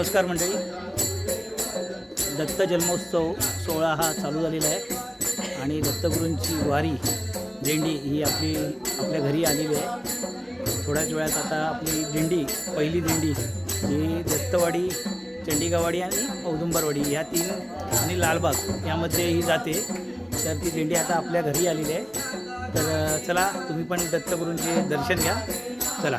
नमस्कार मंडळी दत्त जन्मोत्सव सोहळा हा चालू झालेला आहे आणि दत्तगुरूंची वारी दिंडी ही आपली आपल्या घरी आलेली आहे थोड्याच वेळात आता आपली दिंडी पहिली दिंडी ही दत्तवाडी चंडीगावाडी आणि औदुंबरवाडी ह्या तीन आणि लालबाग यामध्ये ही जाते तर ती दिंडी आता आपल्या घरी आलेली आहे तर चला तुम्ही पण दत्तगुरूंचे दर्शन घ्या चला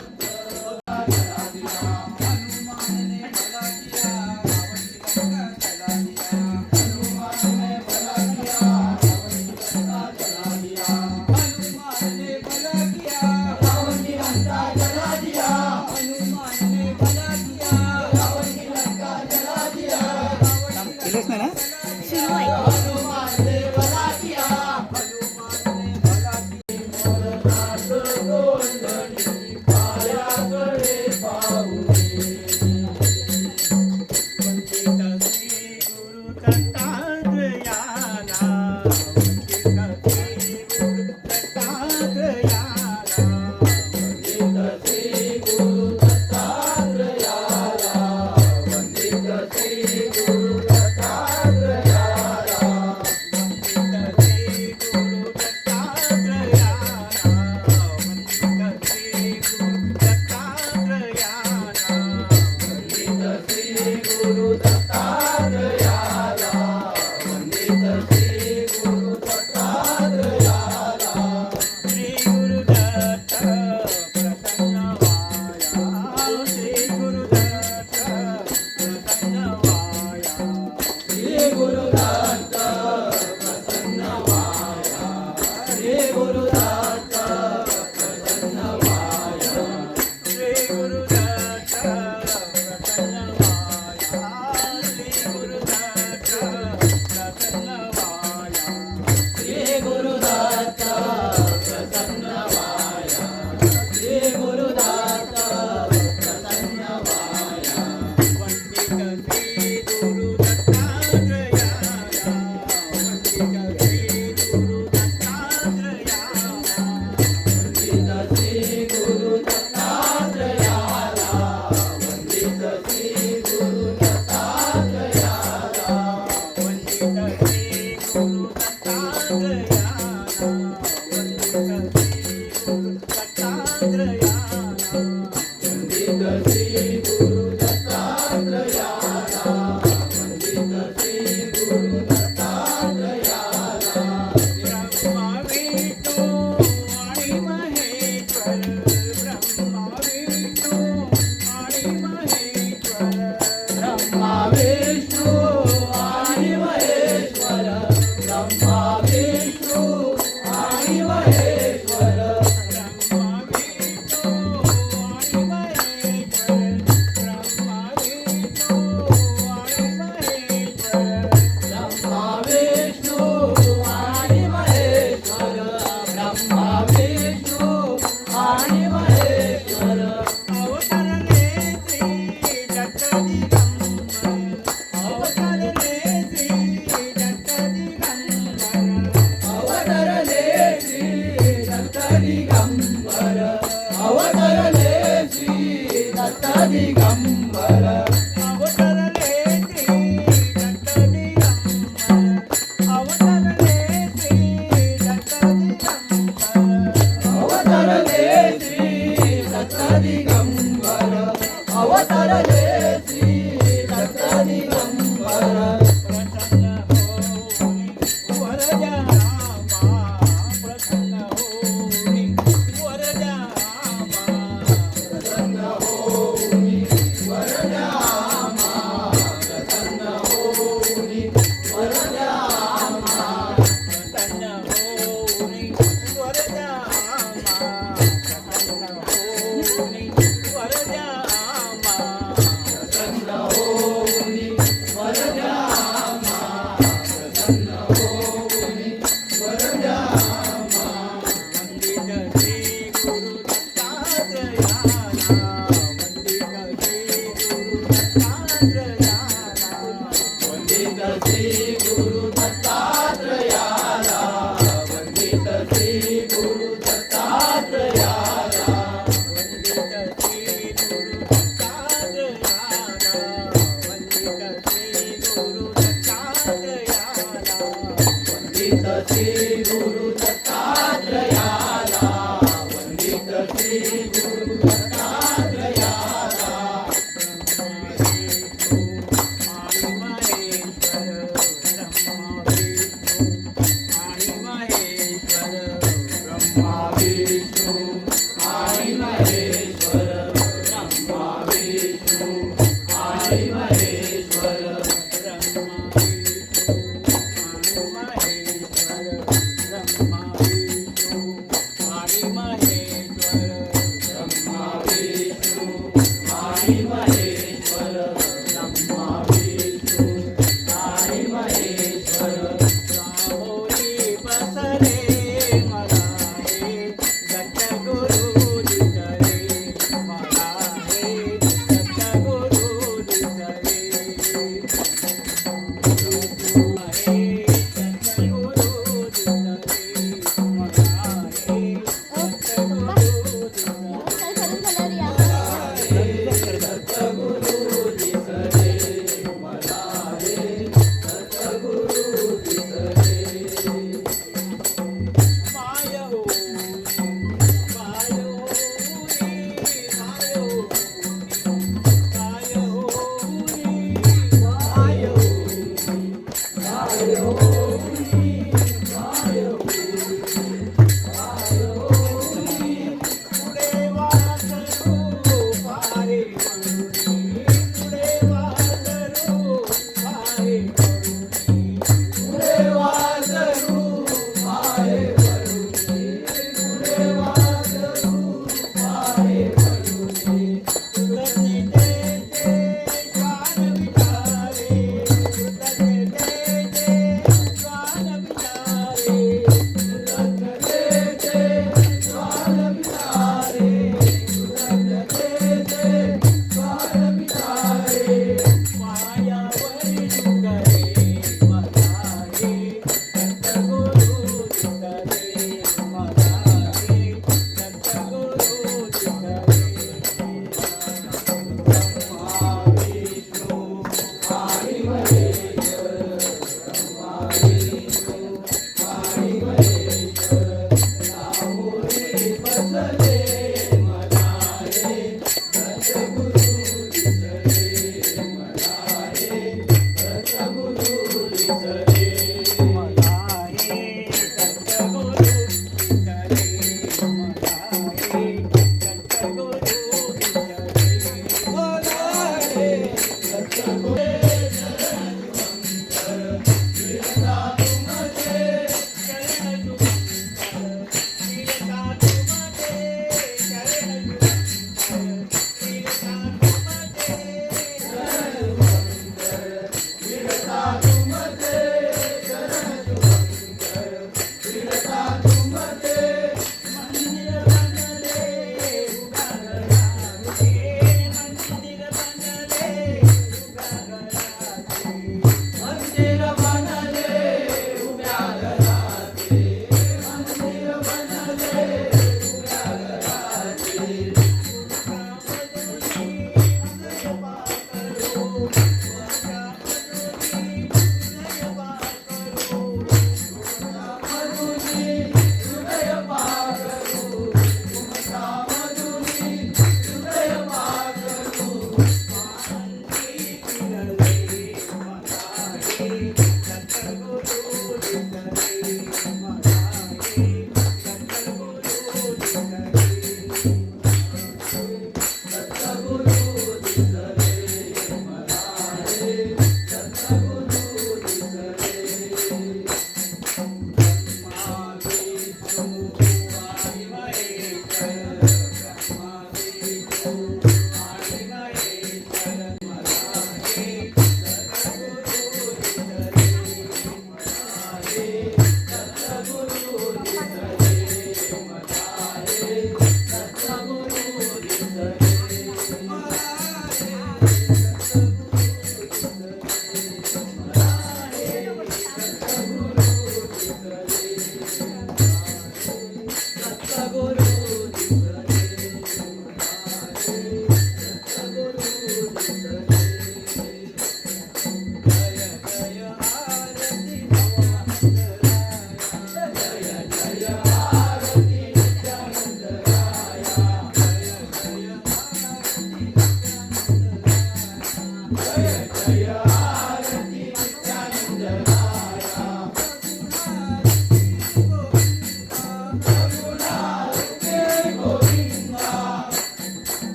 অবতার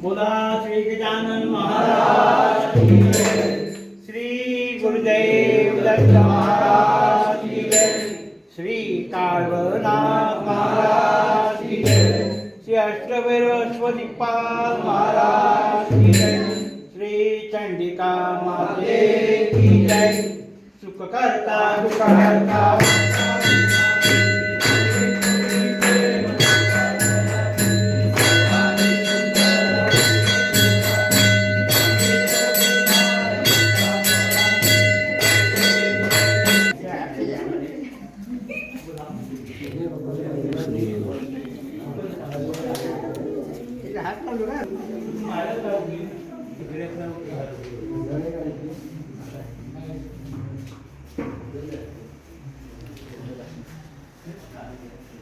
बोला श्री गजानन महाराज श्री गुरुदेव दत्त महाराज श्री कालनाथ महाराज श्री अष्टभैरव महाराज श्री चंडिका महादेव की जय सुख करता सुख